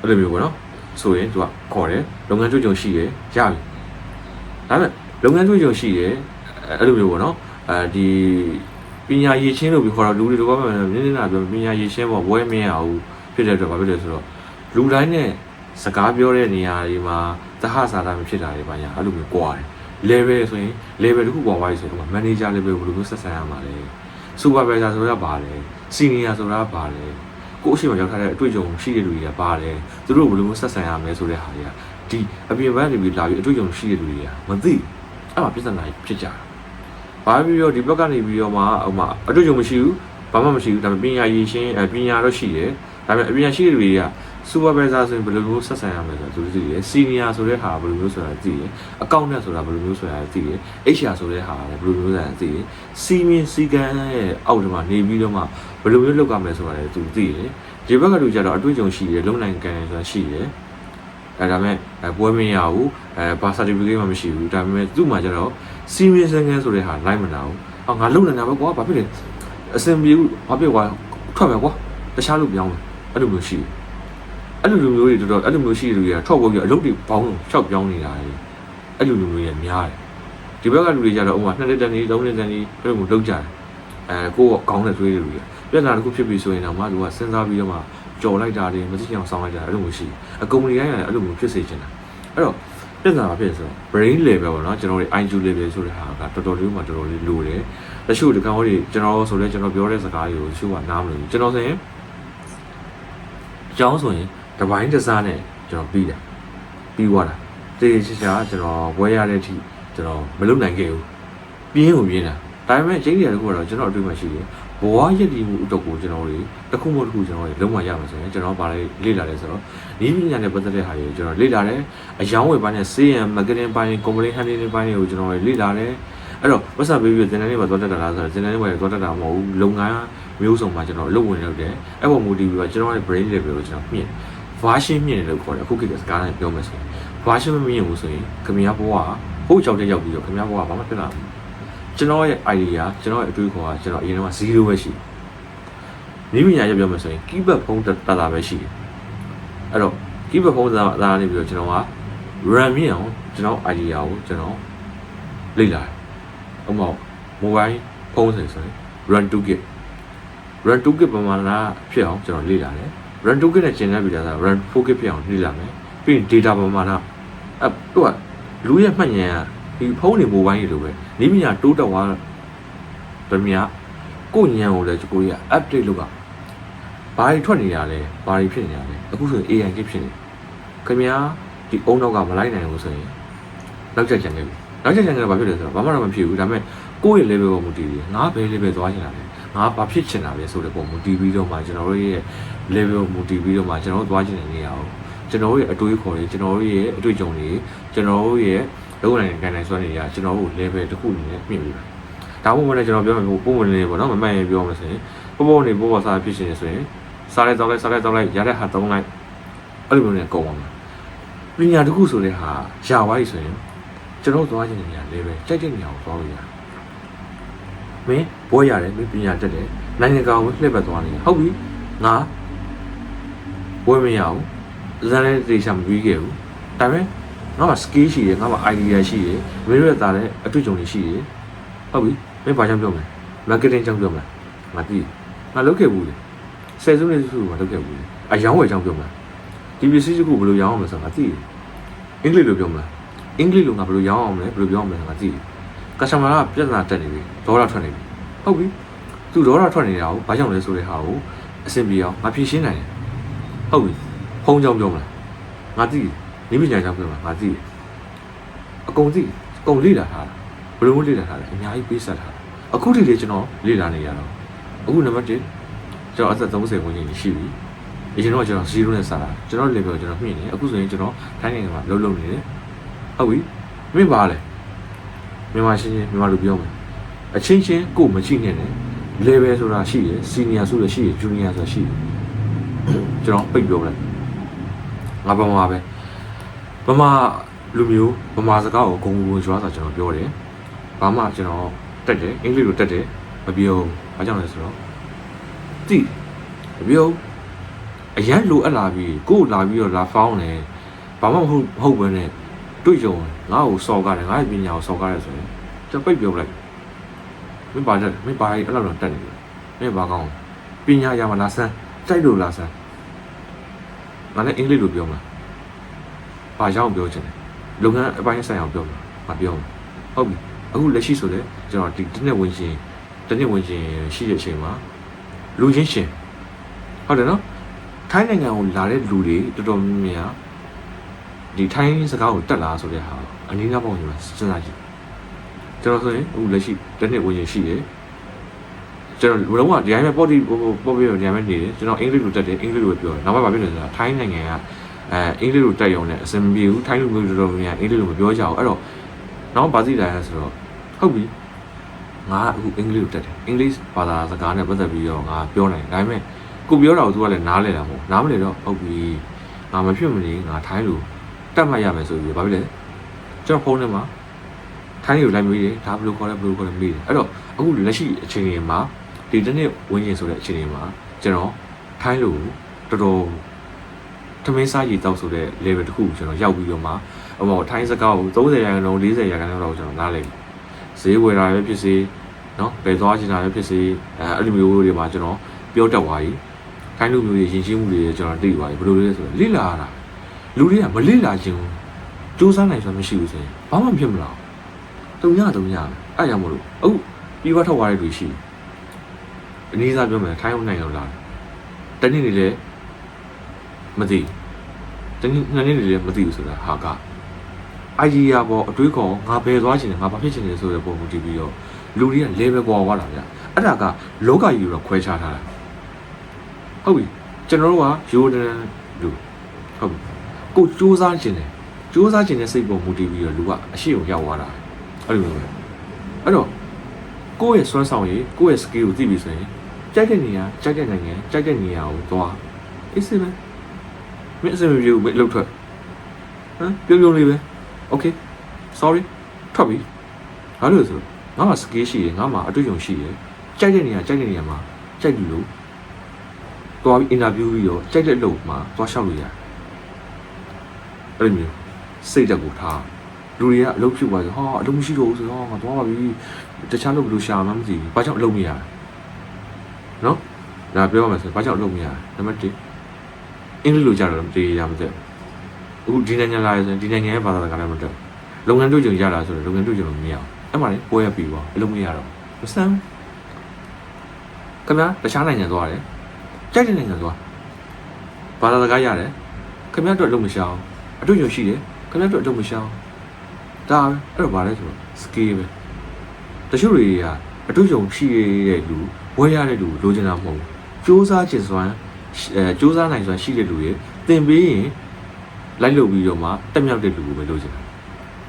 အဲ့လိုမျိုးပေါ့နော်ဆိုရင်သူကခေါ်တယ်လုပ်ငန်းကြွကြုံရှိရယ်ရပြီဒါပေမဲ့လုပ်ငန်းကြွကြုံရှိရယ်အဲ့လိုမျိုးပေါ့နော်အဲဒီ ပညာရည်ချင်းလို့ပြောခေါ်တော့လူတွေတော့ဘာမှနည်းနည်းနာပြောပညာရည်ချင်းပေါ့ဝဲမရဘူးဖြစ်တဲ့အတွက်ဘာဖြစ်လဲဆိုတော့လူတိုင်းနဲ့စကားပြောတဲ့နေရာတွေမှာသဟစာတာမဖြစ်တာတွေပါညာအဲ့လိုမျိုးကြွားတယ် level ဆိုရင် level တစ်ခုပေါ်သွားပြီဆိုတော့ manager level ဘယ်လိုမျိုးဆက်ဆံရမှာလဲ supervisor ဆိုတာဘာလဲ senior ဆိုတာဘာလဲကိုအရှိမရောက်ထားတဲ့အတွေ့အကြုံရှိတဲ့လူတွေကဘာလဲသူတို့ဘယ်လိုမျိုးဆက်ဆံရမလဲဆိုတဲ့ဟာတွေကဒီအပြင်ဘက်နေပြီးလာပြီးအတွေ့အကြုံရှိတဲ့လူတွေကမသိအဲ့မှာပြဿနာဖြစ်ကြတာ ဘာပြီးတော့ဒီဘက်ကနေပြီးတော့မှဟိုမှာအတွေ့အကြုံမရှိဘူးဘာမှမရှိဘူးဒါပေမဲ့ပညာရည်ရှင်းပညာတော့ရှိတယ်ဒါပေမဲ့အပြင်ရှိတဲ့လူတွေကစူပါဗိုင်ဇာဆိုရင်ဘယ်လိုမျိုးဆက်ဆံရမလဲဆိုတာသူသိတယ်စီနီယာဆိုတဲ့ဟာဘယ်လိုမျိုးဆိုတာသိတယ်အကောင့်နဲ့ဆိုတာဘယ်လိုမျိုးဆိုတာသိတယ် HR ဆိုတဲ့ဟာလည်းဘယ်လိုမျိုးဆိုတာသိတယ်စီမင်းစီကန်ရဲ့အောက်ထဲမှာနေပြီးတော့မှဘယ်လိုမျိုးလုပ်ရမလဲဆိုတာလည်းသူသိတယ်ဒီဘက်ကလူကြတော့အတွေ့အကြုံရှိတယ်လုံနိုင်ကန်တယ်ဆိုတာရှိတယ်အဲဒါမဲ့ပွဲမရဘူးအဲဘာ certificate မှမရှိဘူးဒါပေမဲ့သူ့မှာကျတော့ စီမင်းစကန်ဆိုတဲ့ဟာလိုက်မနာဘူးဟောငါလုံနေတာပဲကွာဘာဖြစ်လဲအစင်ပြေဘူးဘာဖြစ်ကွာထွက်မယ်ကွာတခြားလူပြောင်းမယ်အဲ့လိုမျိုးရှိတယ်အဲ့လိုလူမျိုးတွေတော်တော်အဲ့လိုမျိုးရှိတဲ့လူတွေကထွက်ဖို့ပြီးအလုပ်တွေပေါင်းရှောက်ပြောင်းနေတာလေအဲ့လိုလူမျိုးတွေများတယ်ဒီဘက်ကလူတွေကြတော့ဥမာနှစ်နှစ်တန်းကြီးသုံးနှစ်တန်းကြီးအဲ့လိုမျိုးလုပ်ကြတယ်အဲကိုယ့်ကောင်းတဲ့သွေးတွေလူတွေပြဿနာတစ်ခုဖြစ်ပြီဆိုရင်တော့မှလူကစဉ်းစားပြီးတော့မှကြော်လိုက်တာတွေမသိချင်အောင်ဆောင်းလိုက်တာအဲ့လိုမျိုးရှိအကုမ္ပဏီတိုင်းကလည်းအဲ့လိုမျိုးဖြစ်စေချင်တာအဲ့တော့ ပြဿနာဘာဖြစ်လဲဆိုတော့ brain level ပေါ့နော်ကျွန်တော်တို့ IQ level ဆိုတဲ့ဟာကတော်တော်လေးမှတော်တော်လေးလိုတယ်တချို့ဒီကောင်တွေကျွန်တော်ဆိုလဲကျွန်တော်ပြောတဲ့စကားတွေကိုတချို့ကနားမလည်ဘူးကျွန်တော်ဆိုရင်အကြောင်းဆိုရင်တပိုင်းတစားနဲ့ကျွန်တော်ပြီးတယ်ပြီးသွားတာတေးချာချာကျွန်တော်ဝဲရတဲ့အထိကျွန်တော်မလုပ်နိုင်ခဲ့ဘူးပြင်းကိုပြင်းတာဒါပေမဲ့ချိန်ကြီးတခုကတော့ကျွန်တော်အတွေ့အမှရှိတယ် ဘဝရည်တည်မှုအတွက်ကိုကျွန်တော်တွေတစ်ခုမှတစ်ခုကျွန်တော်တွေလုံးဝရမှာဆိုရင်ကျွန်တော်ဗာလေလေ့လာတယ်ဆိုတော့ဤပညာနဲ့ပတ်သက်တဲ့ဟာတွေကိုကျွန်တော်လေ့လာတယ်အယောင်းဝယ်ပိုင်းနဲ့ CM marketing ပိုင်း complaint handling ပိုင်းတွေကိုကျွန်တော်တွေလေ့လာတယ်အဲ့တော့ဝက်ဆပ်ပေးပြီးတင်တဲ့နေ့မှာသွားတက်တာလားဆိုတော့တင်တဲ့နေ့မှာသွားတက်တာမဟုတ်ဘူးလုပ်ငန်းမျိုးစုံမှာကျွန်တော်အလုပ်ဝင်လုပ်တယ်အဲ့ပေါ်မူတည်ပြီးတော့ကျွန်တော်ရဲ့ brain level ကိုကျွန်တော်မြင့် version မြင့်တယ်လို့ခေါ်တယ်အခုခေတ်ကစကားနဲ့ပြောမယ်ဆိုရင် version မမြင့်ဘူးဆိုရင်ခင်ဗျားဘဝဟိုးကြောက်တဲ့ရောက်ပြီးတော့ခင်ဗျားဘဝဘာမှဖြစ်လာဘူး ကျွန်တော်ရဲ့ idea ကျွန်တော်ရဲ့အတွေးခေါ်ကကျွန်တော်အရင်က0ပဲရှိတယ်မိမိညာရပြောမယ်ဆိုရင် keyboard ဖုန်းတတာပဲရှိတယ်အဲ့တော့ keyboard ဖုန်းသာသာနေပြီးတော့ကျွန်တော်က RAM မြင့်အောင်ကျွန်တော် idea ကိုကျွန်တော်လေ့လာတယ်ဥပမာ mobile ဖုန်းဆိုရင် run 2 gig run 2 gig ပမာဏဖြစ်အောင်ကျွန်တော်လေ့လာတယ် run 2 gig နဲ့ကျင်တဲ့ဗီဒီယိုက run 4 gig ဖြစ်အောင်လေ့လာမယ်ပြီးရင် data ပမာဏအဲသူကလူရဲ့မှတ်ဉာဏ်က ဒီဖုန်းတွေ mobile တွေလိုပဲနီးပညာတိုးတက်သွားဗမြကိုဉာဏ်ကိုလည်းကိုကြီးက update လုပ်ကဘာတွေထွက်နေရလဲဘာတွေဖြစ်နေရလဲအခုဆိုရင် AI ကိဖြစ်နေခင်ဗျာဒီအုံနောက်ကမလိုက်နိုင်ဘူးဆိုရင်နောက်ချက်ချင်နေပြီနောက်ချက်ချင်နေဘာဖြစ်လဲဆိုတော့ဘာမှတော့မဖြစ်ဘူးဒါပေမဲ့ကိုယ့်ရဲ့ level ကိုမူတည်ပြီးငါဘယ် level သွားချင်တာလဲငါဘာဖြစ်ချင်တာလဲဆိုတဲ့ပုံမူတည်ပြီးတော့မှကျွန်တော်တို့ရဲ့ level မူတည်ပြီးတော့မှကျွန်တော်တို့သွားချင်တဲ့နေရာကို ကျွန်တော်တို့ရဲ့အတွေးခေါ်တွေကျွန်တော်တို့ရဲ့အတွေ့အကြုံတွေကျွန်တော်တို့ရဲ့လုံးဝနိုင်ကန်နိုင်စွမ်းတွေရကျွန်တော်တို့ level တစ်ခုအနေနဲ့မြင့်ပြီးပါဒါမှမဟုတ်လည်းကျွန်တော်ပြောမယ်ပုံမှန်လေးပေါ့နော်မမှန်ရင်ပြောမယ်ဆိုရင်ပုံပုံနေပုံပေါ်စားဖြစ်ရှင်ဆိုရင်စားလိုက်တောင်းလိုက်စားလိုက်တောင်းလိုက်ရတဲ့ဟာတောင်းလိုက်အဲ့လိုမျိုးနဲ့ကုန်အောင်ပညာတစ်ခုဆိုတဲ့ဟာရှားသွားပြီဆိုရင်ကျွန်တော်သွားချင်တဲ့နေရာ level ကြိုက်တဲ့နေရာကိုသွားလို့ရတယ်မင်းဘိုးရတယ်မင်းပညာတက်တယ်နိုင်ငံကောင်ကိုလှည့်ပတ်သွားနေတယ်ဟုတ်ပြီငါဘိုးမရအော င်ဇာတ်နဲ့တေချာမပြီးခဲ့ဘူးဒါပေမဲ့ငါမှာ skill ရှိတယ်ငါမှာ idea ရှိတယ်မင်းတို့ရဲ့သားတဲ့အတွေ့အကြုံတွေရှိတယ်ဟုတ်ပြီမင်းဘာကြောင့်ပြောမလဲ marketing ကြောင့်ပြောမလားငါသိငါလုပ်ခဲ့ဘူးလေဆယ်စုနှစ်စုကလုပ်ခဲ့ဘူးလေအယောင်းဝယ်ကြောင့်ပြောမလားဒီပစ္စည်းတစ်ခုဘယ်လိုရောင်းအောင်လဲဆိုတာငါသိတယ်အင်္ဂလိပ်လိုပြောမလားအင်္ဂလိပ်လိုငါဘယ်လိုရောင်းအောင်လဲဘယ်လိုပြောအောင်လဲငါသိတယ် customer ကပြဿနာတက်နေပြီဒေါ်လာထွက်နေပြီဟုတ်ပြီသူဒေါ်လာထွက်နေတာကိုဘာကြောင့်လဲဆိုတဲ့ဟာကိုအဆင်ပြေအောင်ငါဖြေရှင်းနိုင်တယ်ဟုတ်ပြီ ဖုံးကြောင့်ပြောမလားငါသိတယ်နိပညာကြောင့်ပြောမလားငါသိတယ်အကုန်သိအကုန်လေ့လာထားတာဘယ်လိုမျိုးလေ့လာထားလဲအများကြီးပေးဆက်ထားတာအခုထိလေကျွန်တော်လေ့လာနေရတော့အခုနံပါတ်1ကျွန်တော်အသက်30ဝန်းကျင်ရှိပြီအရင်တော့ကျွန်တော်0နဲ့စတာကျွန်တော် level ကျွန်တော်မြင့်နေအခုဆိုရင်ကျွန်တော်ထိုင်းနိုင်ငံမှာလုံးလုံးနေတယ်ဟုတ်ပြီမင်းပါလဲမြန်မာရှင်းရှင်းမြန်မာလိုပြောမယ်အချင်းချင်းကိုမချိနဲ့နဲ့ level ဆိုတာရှိရယ် senior ဆိုတာရှိရယ် junior ဆိုတာရှိရယ်ကျွန်တော်ပိတ်ပြောလိုက် ငါဗမာပဲဗမာလူမျိုးဗမာစကားကိုဂုံဂုံကျွားစာကျွန်တော်ပြောတယ်ဘာမှကျွန်တော်တက်တယ်အင်္ဂလိပ်လိုတက်တယ်မပြောဘာကြောင့်လဲဆိုတော့တိမပြောအရန်လိုအပ်လာပြီးကို့လာပြီးတော့လာဖောင်းတယ်ဘာမှမဟုတ်မဟုတ်ဘဲနဲ့တွေ့ကြုံငါ့ကိုစော်ကားတယ်ငါ့ရဲ့ပညာကိုစော်ကားတယ်ဆိုရင်ကျွန်တော်ပိတ်ပြောလိုက်မင်းပါတက်မင်းပါအဲ့လောက်တော့တက်နေပြီမင်းပါကောင်းပညာရမှာလားဆန်းတိုက်လို့လားဆန်း ငါလည်းအင်္ဂလိပ်လိုပြောမှာဘာကြောင့်ပြောချင်လဲလုပ်ငန်းအပိုင်းဆိုင်အောင်ပြောမှာမပြောဘူးဟုတ်ပြီအခုလက်ရှိဆိုလေကျွန်တော်ဒီတစ်နှစ်ဝင်ရှင်တစ်နှစ်ဝင်ရှင်ရှိတဲ့အချိန်မှာလူချင်းရှင်ဟုတ်တယ်နော်ထိုင်းနိုင်ငံကိုလာတဲ့လူတွေတော်တော်များများဒီထိုင်းစကားကိုတက်လာဆိုတဲ့ဟာအနည်းငယ်ပေါ့ညီမစဉ်းစားကြည့်ကျွန်တော်ဆိုရင်အခုလက်ရှိတစ်နှစ်ဝင်ရှင်ရှိတယ် ကျွန်တော်လုံးဝဒီတိုင်းပဲပေါ့တီပေါ့ပြီးတော့ဒီတိုင်းပဲနေတယ်ကျွန်တော်အင်္ဂလိပ်လိုတက်တယ်အင်္ဂလိပ်လိုပြောတယ်နောက်မှဘာဖြစ်လဲဆိုတော့ထိုင်းနိုင်ငံကအဲအင်္ဂလိပ်လိုတက်ရုံနဲ့အဆင်မပြေဘူးထိုင်းလိုမျိုးတော်တော်များများအင်္ဂလိပ်လိုမပြောကြဘူးအဲ့တော့နောက်ဘာသိလာလဲဆိုတော့ဟုတ်ပြီငါအခုအင်္ဂလိပ်လိုတက်တယ်အင်္ဂလိပ်ဘာသာစကားနဲ့ပတ်သက်ပြီးတော့ငါပြောနိုင်တယ်ဒါပေမဲ့ကိုပြောတာကိုသူကလည်းနားလဲတာမဟုတ်နားမလဲတော့ဟုတ်ပြီငါမဖြစ်မနေငါထိုင်းလိုတက်မှတ်ရမယ်ဆိုပြီးဘာဖြစ်လဲကျွန်တော်ဖုန်းထဲမှာထိုင်းကိုလိုက်မေးတယ်ဒါဘယ်လိုခေါ်လဲဘယ်လိုခေါ်လဲမေးတယ်အဲ့တော့အခုလက်ရှိအချိန်ကြီးမှာ ဒီတစ်နှစ်ဝင်းကျင်ဆိုတဲ့အချိန်ကြီးမှာကျွန်တော်ထိုင်းလိုတော်တော်ထမင်းစားရည်တောက်ဆိုတဲ့ level တစ်ခုကိုကျွန်တော်ရောက်ပြီးတော့မှဟိုမှာထိုင်းစကားကို30ရာခိုင်နှုန်း40ရာခိုင်နှုန်းတော့ကျွန်တော်နားလည်ဈေးဝယ်တာပဲဖြစ်စေနော်ဘယ်သွားချင်တာပဲဖြစ်စေအဲအဲ့လိုမျိုးတွေမှာကျွန်တော်ပြောတတ်သွားပြီထိုင်းလူမျိုးတွေယဉ်ကျေးမှုတွေကျွန်တော်သိသွားပြီဘယ်လိုလဲဆိုတော့လိလာရတာလူတွေကမလိလာခြင်းစူးစမ်းနိုင်စွာမရှိဘူးဆိုရင်ဘာမှမဖြစ်မလားတုံညတုံညအဲ့ကြောင့်မလို့အခုပြီးွားထောက်သွားတဲ့လူရှိတယ် အနည်းစားပြောမယ်ထိုင်းအောင်နိုင်ငံလာတယ်တနေ့နေလေမသိတနေ့နှစ်နေ့နေလေမသိဘူးဆိုတာဟာကအိုင်ဂျီယာပေါ်အတွေးခေါ်ငါဘယ်သွားချင်လဲငါဘာဖြစ်ချင်လဲဆိုတဲ့ပုံမူတည်ပြီးတော့လူတွေက level ကွာသွားတာဗျအဲ့ဒါကလောကကြီးကိုတော့ခွဲခြားထားတာဟုတ်ပြီကျွန်တော်တို့ကရိုးတန်းလူဟုတ်ပြီကိုစူးစမ်းခြင်းတယ်စူးစမ်းခြင်းတဲ့စိတ်ပုံမူတည်ပြီးတော့လူကအရှိကိုရောက်သွားတာအဲ့လိုမျိုးပဲအဲ့တော့ကိုယ့်ရဲ့စွမ်းဆောင်ရည်ကိုယ့်ရဲ့ skill ကိုသိပြီဆိုရင် ကြိုက်တဲ့နေရာကြိုက်တဲ့နိုင်ငံကြိုက်တဲ့နေရာကိုသွားအေးစေပဲမင်းအစမပြေဘူးမင်းလှုပ်ထွက်ဟမ်ပြုံးပြုံးလေးပဲ okay sorry ထွက်ပြီဘာလို့လဲဆိုတော့ငါမှာ skill ရှိတယ်ငါမှာအတွေ့အကြုံရှိတယ်ကြိုက်တဲ့နေရာကြိုက်တဲ့နေရာမှာကြိုက်ပြီလို့သွားပြီး interview ပြီးတော့ကြိုက်တဲ့လုပ်မှာသွားလျှောက်လို့ရတယ်အဲ့လိုမျိုးစိတ်တက်ကိုထားလူတွေကအလုပ်ဖြစ်သွားဆိုဟာအလုပ်မရှိတော့ဘူးဆိုတော့ငါသွားပါပြီတခြားလုပ်ဘယ်လိုရှာမှမသိဘူးဘာကြောင့်အလုပ်မရလဲ နော်ဒါပြောရမယ်ဆိုရင်ဘာကြောင့်အလုပ်မရလဲနံပါတ်1အင်္ဂလိပ်လိုကြတော့မတည်ရမသိဘူးအခုဒီနိုင်ငံလာရဆိုရင်ဒီနိုင်ငံရဲ့ဘာသာစကားလည်းမတတ်ဘူးလုပ်ငန်းတွေ့ကြုံရတာဆိုတော့လုပ်ငန်းတွေ့ကြုံလို့မရအောင်အဲ့မှာလေပွဲရပြီပေါ့အလုပ်မရတော့မဆန်းခင်ဗျာတခြားနိုင်ငံသွားတယ်ကြိုက်တဲ့နိုင်ငံသွားဘာသာစကားရတယ်ခင်ဗျားတို့အလုပ်မရှာအောင်အတွေ့အကြုံရှိတယ်ခင်ဗျားတို့အလုပ်မရှာအောင်ဒါပဲအဲ့တော့ဗာလဲဆိုတော့ skill ပဲတချို့တွေကအတူယုံရှိတဲ့လူ ဝဲရတဲ့လူလိုချင်တာမဟုတ်ဘူးစူးစမ်းခြင်းစွမ်းအဲစူးစမ်းနိုင်စွမ်းရှိတဲ့လူတွေသင်ပေးရင်လိုက်လုပ်ပြီးတော့မှတက်မြောက်တဲ့လူကိုပဲလိုချင်တာ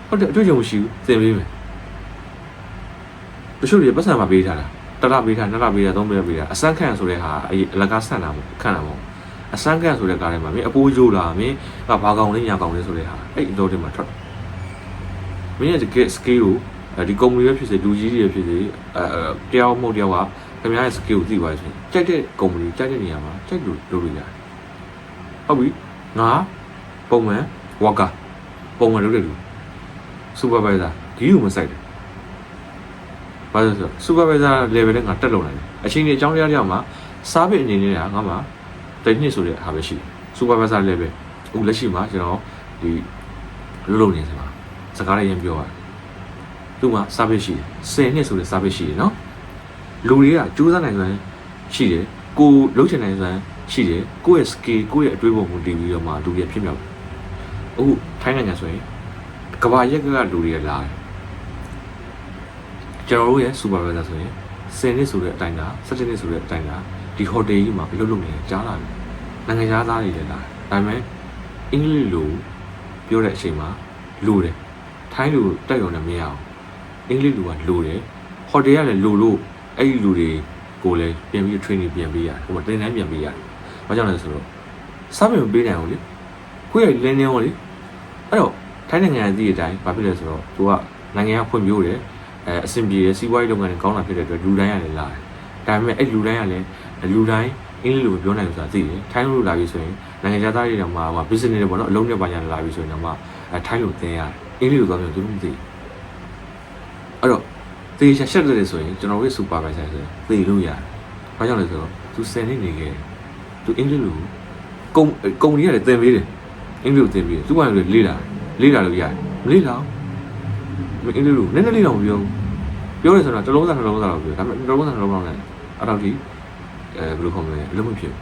ဟုတ်တယ်အတူယုံရှိဘူးသင်ပေးမယ်တချို့တွေပတ်စံမှာပေးထားတာတရပေးထားနှစ်လပေးထားသုံးပေးပေးထားအစမ်းခန့်ဆိုတဲ့ဟာအလကားဆန့်တာမဟုတ်ခန့်တာမဟုတ်အစမ်းခန့်ဆိုတဲ့ကားထဲမှာမင်းအပိုးကျိုးလာမင်းကဘာကောင်လေးညာကောင်လေးဆိုတဲ့ဟာအဲ့အတော်တွေမှာထွက်မင်းရဲ့ get skill ကိုအဲဒီ company ပဲဖြစ်စေလူကြီးတွေဖြစ်စေအဲတယောက်မဟုတ်တယောက်က ခင်ဗျားရဲ့ skill ကိုသိပါဆိုရင်ကြိုက်တဲ့ company ကြိုက်တဲ့နေရာမှာကြိုက်လို့လုပ်လို့ရတယ်ဟုတ်ပြီငါပုံမှန် worker ပုံမှန်လုပ်တဲ့လူ supervisor ဒီကိုမဆိုင်တယ်ဘာလို့လဲဆိုတော့ supervisor level နဲ့ငါတက်လို့နိုင်တယ်အချိန်ကြီးအကြောင်းတရားတွေမှာစားပစ်အနေနဲ့ကငါမှာတစ်နှစ်ဆိုတဲ့ဟာပဲရှိတယ် supervisor level အခုလက်ရှိမှာကျွန်တော်ဒီလုပ်လုပ်နေစမှာစကားလေးရင်ပြောတာသူ့မှာ service ရှိတယ်10နှစ်ဆိုတဲ့ service ရှိတယ်နော် လူတွေကစူးစမ်းနိုင်စွမ်းရှိတယ်ကိုလုံးချင်နိုင်စွမ်းရှိတယ်ကိုယ့်ရဲ့ skill ကိုယ့်ရဲ့အတွေးပုံကိုတည်ပြီးတော့မှလူတွေဖြစ်မြောက်တယ်အခုထိုင်းနိုင်ငံဆိုရင်ကဘာရက်ကကလူတွေလာတယ်ကျွန်တော်တို့ရဲ့ supervisor ဆိုရင်10နှစ်ဆိုတဲ့အတိုင်းသာ17နှစ်ဆိုတဲ့အတိုင်းသာဒီ hotel ကြီးမှာအလုပ်လုပ်နေကြားလာတယ်နိုင်ငံသားတွေလည်းလာတယ်ဒါပေမဲ့အင်္ဂလိပ်လိုပြောတဲ့အချိန်မှာလူတယ်ထိုင်းလူတက်ရုံနဲ့မရအောင်အင်္ဂလိပ်လူကလိုတယ်ဟိုတယ်ကလည်းလိုလို့ အဲ့ဒီလူတွေကိုလည်းပြန်ပြီး training ပြန်ပေးရတယ်ဟိုမှာတင်တန်းပြန်ပေးရတယ်ဘာကြောင့်လဲဆိုတော့စားမပေးနိုင်ဘူးလေကိုယ့်ရဲ့လင်းနေအောင်လေအဲ့တော့ထိုင်းနိုင်ငံအသည့်အတိုင်းဘာဖြစ်လဲဆိုတော့သူကနိုင်ငံကဖွံ့ဖြိုးတယ်အဲအဆင်ပြေတယ်စီးပွားရေးလုပ်ငန်းတွေကောင်းတာဖြစ်တဲ့အတွက်လူတိုင်းကလည်းလာတယ်ဒါပေမဲ့အဲ့လူတိုင်းကလည်းလူတိုင်းအင်္ဂလိပ်လိုပြောနိုင်လို့ဆိုတာသိတယ်ထိုင်းလိုလာပြီဆိုရင်နိုင်ငံသားတွေတော့မှာ business တွေပေါ့နော်အလုံးနဲ့ပါညာလာပြီဆိုရင်တော့မှအဲထိုင်းလိုသင်ရတယ်အင်္ဂလိပ်လိုသွားပြန်သူတို့မသိအဲ့တော့ သေချာရှက်တယ်ဆိုရင်ကျွန်တော်ရဲ့စူပါဗိုင်ဆာဆိုသေလို့ရတယ်။ဘာကြောင့်လဲဆိုတော့သူ10နှစ်နေခဲ့သူအင်္ဂလိပ်လိုကုံကုံကြီးရတယ်သင်ပေးတယ်အင်္ဂလိပ်လိုသင်ပေးတယ်သူကလည်းလေးလာလေးလာလို့ရတယ်မလေးလာမအင်္ဂလိပ်လိုနည်းနည်းလေးတော့မပြောပြောတယ်ဆိုတော့တစ်လုံးစားတစ်လုံးစားတော့ပြောဒါပေမဲ့တစ်လုံးစားတစ်လုံးလောက်နဲ့အဲ့တော့ဒီအဲဘယ်လိုခေါ်မလဲအလုံးမဖြစ်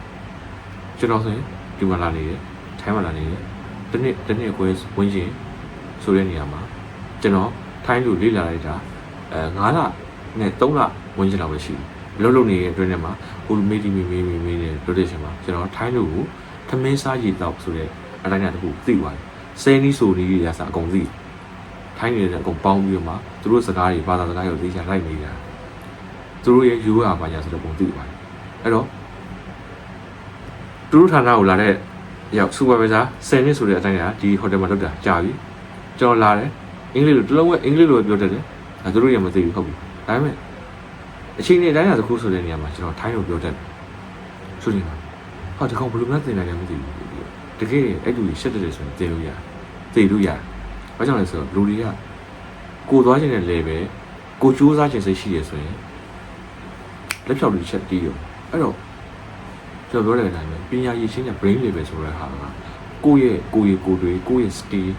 ကျွန်တော်ဆိုရင်ဒီမှာလာနေတယ်ထိုင်းမှာလာနေတယ်တနေ့တနေ့ခွဲဝင်ရှင်ဆိုတဲ့နေရာမှာကျွန်တော်ထိုင်းလူလေ့လာလိုက်တာ အဲ9လနဲ့3လဝန်းကျင်လောက်ပဲရှိတယ်လှုပ်လှုပ်နေတဲ့အတွင်းထဲမှာဟိုမေးတီမေးမေးမေးမေးနေလို့တဲ့ရှင်မှာကျွန်တော်ထိုင်းလူကိုထမင်းစားရည်တော့ဆိုတဲ့အတိုင်းအတာတစ်ခုသိသွားတယ်ဆယ်နီးဆိုနီးတွေရစအကုန်သိထိုင်းနေတဲ့အကုန်ပေါင်းပြီးတော့မှသူတို့စကားတွေဘာသာစကားတွေသိချင်လိုက်နေတာသူတို့ရဲ့ယူရပါညာဆိုတော့ပုံသိပါတယ်အဲ့တော့သူတို့ဌာနကိုလာတဲ့ရောက်စူပါဗိုင်ဇာဆယ်နှစ်ဆိုတဲ့အတိုင်းကဒီဟိုတယ်မှာလုပ်တာကြာပြီကျွန်တော်လာတယ်အင်္ဂလိပ်လိုတလုံးဝအင်္ဂလိပ်လိုပြောတတ်တယ် အဲသူတို့ရမသိဘူးဟုတ်ပြီဒါပေမဲ့အချိန်နဲ့အတိုင်းအတာတစ်ခုဆိုတဲ့နေရာမှာကျွန်တော်ထိုင်းလိုပြောတတ်တယ်ဆိုရင်ဟာဒီကောင်ဘယ်လိုမှသင်နိုင်လဲမသိဘူးတကယ်အဲ့လူကြီးရှက်တယ်ဆိုရင်သင်လို့ရတယ်သင်လို့ရတယ်ဘာကြောင့်လဲဆိုတော့လူတွေကကိုသွားခြင်းနဲ့လေပဲကိုစူးစမ်းခြင်းစိတ်ရှိရဆိုရင်လက်ဖြောက်လူချက်တီးရောအဲ့တော့ကျွန်တော်ပြောတဲ့အတိုင်းပဲပညာရည်ရှင်းတဲ့ brain level ဆိုတဲ့ဟာကကိုယ့်ရဲ့ကိုယ့်ရဲ့ကိုယ်တွေကိုယ့်ရဲ့ skill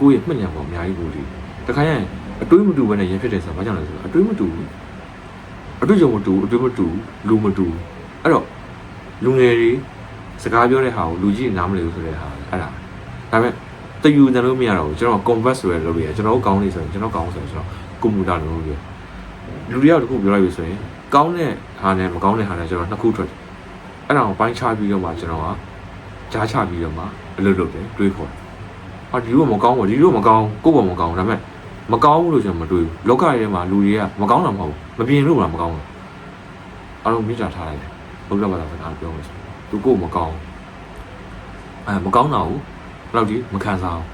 ကိုယ့်ရဲ့မှတ်ဉာဏ်ပေါ်အများကြီးကိုဒီတခါရင် အတွေးမတူဘဲနဲ့ရင်ဖြစ်တယ်ဆိုတာဘာကြောင့်လဲဆိုတော့အတွေးမတူဘူးအတွေးကြောင့်မတူဘူးအတွေးမတူဘူးလူမတူဘူးအဲ့တော့လူငယ်တွေစကားပြောတဲ့ဟာကိုလူကြီးနားမလည်ဘူးဆိုတဲ့ဟာအဲ့ဒါဒါပေမဲ့တယူတယ်လို့မရတော့ဘူးကျွန်တော် convert ဆိုရလို့ရတယ်ကျွန်တော်တို့ကောင်းနေဆိုရင်ကျွန်တော်ကောင်းဆိုရင်ကျွန်တော်ကွန်ပျူတာလို့ပြောလူတယောက်တစ်ခုပြောလိုက်ပြီဆိုရင်ကောင်းတဲ့ဟာနဲ့မကောင်းတဲ့ဟာနဲ့ကျွန်တော်နှစ်ခုထွက်တယ်အဲ့ဒါကိုပိုင်းခြားပြီးတော့မှကျွန်တော်ကကြားချပြီးတော့မှအလုပ်လုပ်တယ်တွေးခေါ်တယ်ဟာဒီလိုမကောင်းဘူးဒီလိုမကောင်းကိုယ့်ဘောမကောင်းဒါပေမဲ့ မကောင်းဘူးလို့ကျွန်တော်မတွေးဘူးလောကထဲမှာလူတွေကမကောင်းတာမဟုတ်ဘူးမပြင်လို့လားမကောင်းဘူးအားလုံးမိကြထားလိုက်တယ်ဘုရားဘာသာစကားပြောလို့ဆိုသူကိုယ်မကောင်းအဲမကောင်းတာကိုဘယ်လောက်ဒီမခံစားအောင်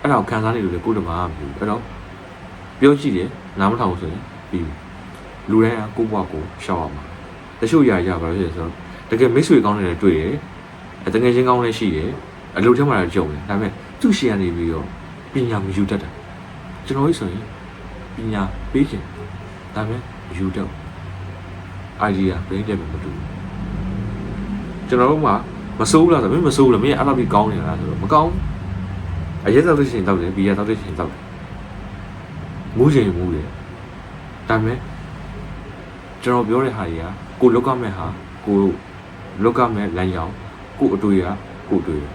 အဲ့ဒါကိုခံစားနေလို့လေကိုယ်တမမဖြစ်ဘူးအဲ့တော့ပြောကြည့်တယ်နားမထောင်ဆိုရင်ပြီးလူတိုင်းကကိုယ့်ဘဝကိုရှောက်အောင်တချို့ຢာရပါလို့ဆိုတော့တကယ်မိတ်ဆွေကောင်းနေတယ်တွေ့တယ်အတငယ်ချင်းကောင်းလည်းရှိတယ်အလုပ်ထဲမှာလည်းကြုံတယ်ဒါပေမဲ့သူ့ရှေ့ကနေပြီးတော့ပညာမယူတတ်တာ ကျွန်တော်ကြီးဆိုရင်ပညာပေးခြင်းဒါပေမဲ့မယူတတ်ဘူး idea ဘယ်တဲ့မှမတူဘူးကျွန်တော်တို့မှမစိုးဘူးလားဆိုမင်းမစိုးဘူးလားမင်းအဲ့လောက်ပြီးကောင်းနေတာလားဆိုတော့မကောင်းအရက်သောက်လို့ရှိရင်တောက်တယ်ဘီယာတောက်လို့ရှိရင်တောက်တယ်မူးချင်မူးတယ်ဒါပေမဲ့ကျွန်တော်ပြောတဲ့ဟာတွေကကိုလောက်ကမဲ့ဟာကိုလောက်ကမဲ့လမ်းကြောင်းကိုအတွေ့ရကိုအတွေ့ရ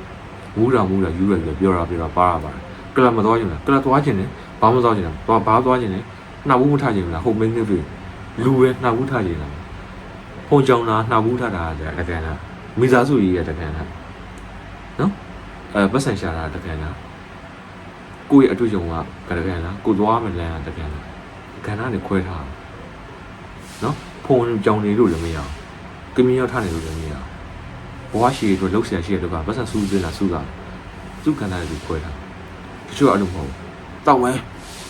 မူးတာမူးတာယူရပြပြောတာပြောတာပါတာပါကလပ်မသွားချင်လားကလပ်သွားချင်တယ် ဘာမသွားချင်လားဘာဘာသွားချင်လဲနှောက်ဘူးမထချင်ဘူးလားဟုတ်မင်းနေပြီလူပဲနှောက်ဘူးထချင်လားဖုန်ကြောင်တာနှောက်ဘူးထတာတဲ့တကယ်လားမိသားစုကြီးရဲ့တကယ်လားနော်အဲပတ်စံရှာတာတကယ်လားကိုယ့်ရဲ့အတွေ့အကြုံကတကယ်လားကိုသွားမလန်းတကယ်လားကဏ္ဍနဲ့ခွဲထားနော်ဖုန်ကြောင်နေလို့လည်းမရအောင်ကမင်းရောက်ထားနေလို့လည်းမရအောင်ဘဝရှိရအတွက်လှုပ်ရှားရှိရတဲ့ကပတ်စံစူးစင်းတာစူးတာသူ့ကဏ္ဍတွေခွဲထားတချို့အဲ့လိုမဟုတ် တောက်မယ်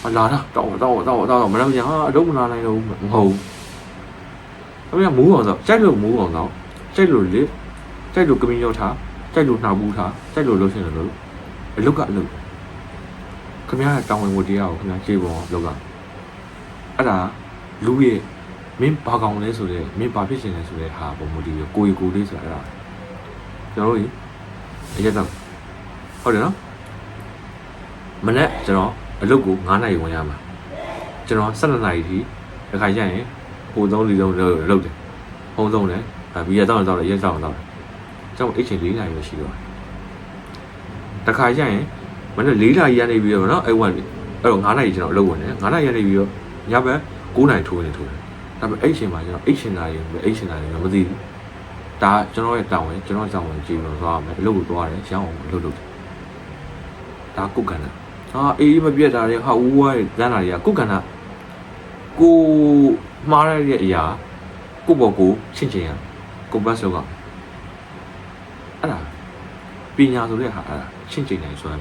အလာတာတောက်တောက်တောက်တောက်မရမညာအတော့မလာနိုင်တော့ဘူးမဟုတ်ဘူးအဲ့ဒါမူးအောင်တော့ကြိုက်လို့မူးအောင်တော့ကြိုက်လို့လေကြိုက်လို့ကမင်းရောက်ထားကြိုက်လို့နှောက်ဘူးထားကြိုက်လို့လှုပ်ရှင်လို့အလုတ်ကအလုတ်ခမရတောင်းဝင်ဝတရားကိုခမရခြေပေါ်လောက်ကအဲ့ဒါလူရဲ့မင်းဘာကောင်လဲဆိုတော့မင်းဘာဖြစ်ရှင်လဲဆိုတဲ့ဟာပုံမူတည်ကိုကိုရီကိုလေးဆိုတာအဲ့ဒါကျွန်တော်တို့အရက်တော့ဟုတ်တယ်နော်မနေ့ကျွန်တော် အလုပ်ကို9နာရီဝင်ရမှာကျွန်တော်12နာရီထိတစ်ခါကျရင်ဟိုသုံးလီသုံးလုပ်တယ်ဟိုသုံးတယ်ဘီရတော့တော့ရက်တော့တော့ကျွန်တော်အချိန်4နာရီပဲရှိတော့တခါကျရင်မနေ့4နာရီရနေပြီးတော့နော်အဲ့ဝင်အဲ့တော့9နာရီကျွန်တော်အလုပ်ဝင်တယ်9နာရီရနေပြီးတော့ညဘက်9နာရီထိုးနေထိုးတယ်ဒါပေမဲ့အဲ့ချိန်မှာကျွန်တော်အဲ့ချိန်နာရီပဲအဲ့ချိန်နာရီမသိဘူးဒါကျွန်တော်ရဲ့တောင်းဝင်ကျွန်တော်တောင်းဝင်ကြည့်လို့သွားရမယ်အလုပ်ကိုသွားတယ်ရှောင်းအောင်အလုပ်လုပ်တယ်ဒါကုတ်ကန်တာ ဟာအေးမပြတ်တာတွေဟာဦးဝါးတွေလမ်းတာတွေကကုတ်ကန်တာကိုမှားရတဲ့အရာကိုယ့်ဘော်ကိုရှင်းချင်ရကိုဘတ်ဆောကအဲ့ဒါပညာဆိုတဲ့ဟာအဲ့ဒါရှင်းချင်နိုင်စွမ်း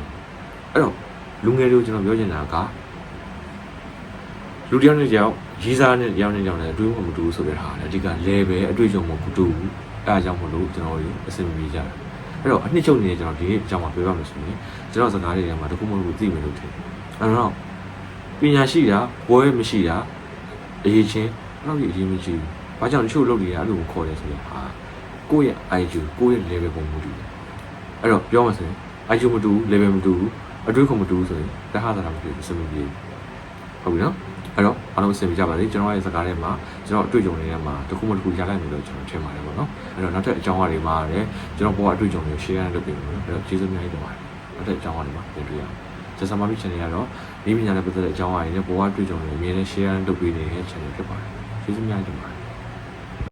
အဲ့တော့လူငယ်တွေကိုကျွန်တော်ပြောချင်တာကလူတစ်ယောက်နဲ့တစ်ယောက်ရေးစားနဲ့တစ်ယောက်နဲ့တစ်ယောက်နဲ့အတွေ့အကြုံမတူဘူးဆိုတဲ့ဟာလေအဓိက level အတွေ့အကြုံမတူဘူးအဲ့ဒါကြောင့်မလို့ကျွန်တော်တို့အဆင်မပြေကြတာ အဲ့တော့အနှစ်ချုပ်နေကျွန်တော်ဒီနေ့အကြောင်းမှာပြောရမယ်ဆိုရင်ကျွန်တော်စကားတွေထဲမှာတခုမှမဟုတ်သိမယ်လို့ထင်တယ်အဲ့တော့ပညာရှိတာဘွဲမရှိတာအရေးချင်းအဲ့လိုအရေးမကြီးဘူး။ဘာကြောင့်တချို့လုပ်တွေကအဲ့လိုခေါ်တယ်ဆိုရင်ဟာကိုယ့်ရဲ့ IQ ကိုယ့်ရဲ့ level ပုံမူတည်တယ်။အဲ့တော့ပြောမှဆိုရင် IQ မတူဘူး level မတူဘူးအတွေးခုမတူဘူးဆိုရင်တဟတာမဖြစ်ဘူးစမပြေဘူး။ဟုတ်ပြီနော်။ အဲ့တော့အားလုံးအဆင်ပြေကြပါစေကျွန်တော်ရဲ့စကားထဲမှာကျွန်တော်အတွေ့အကြုံတွေထဲမှာတစ်ခုမှတစ်ခုရလိုက်နေလို့ကျွန်တော်ထင်ပါတယ်ပေါ့နော်။အဲ့တော့နောက်ထပ်အကြောင်းအရာတွေမှာလည်းကျွန်တော်ဘောအတွေ့အကြုံတွေ share လုပ်ပေးမယ်နော်။အဲ့တော့ကျေးဇူးများကြီးတင်ပါတယ်။နောက်ထပ်အကြောင်းအရာတွေမှာပြန်တွေ့ရအောင်။ဆက်ဆံမပြီး channel ကတော့ဒီပညာနဲ့ပတ်သက်တဲ့အကြောင်းအရာတွေနဲ့ဘောအတွေ့အကြုံတွေအမြဲတမ်း share လုပ်ပေးနေတဲ့ channel ဖြစ်ပါတယ်။ကျေးဇူးများတင်ပါတယ်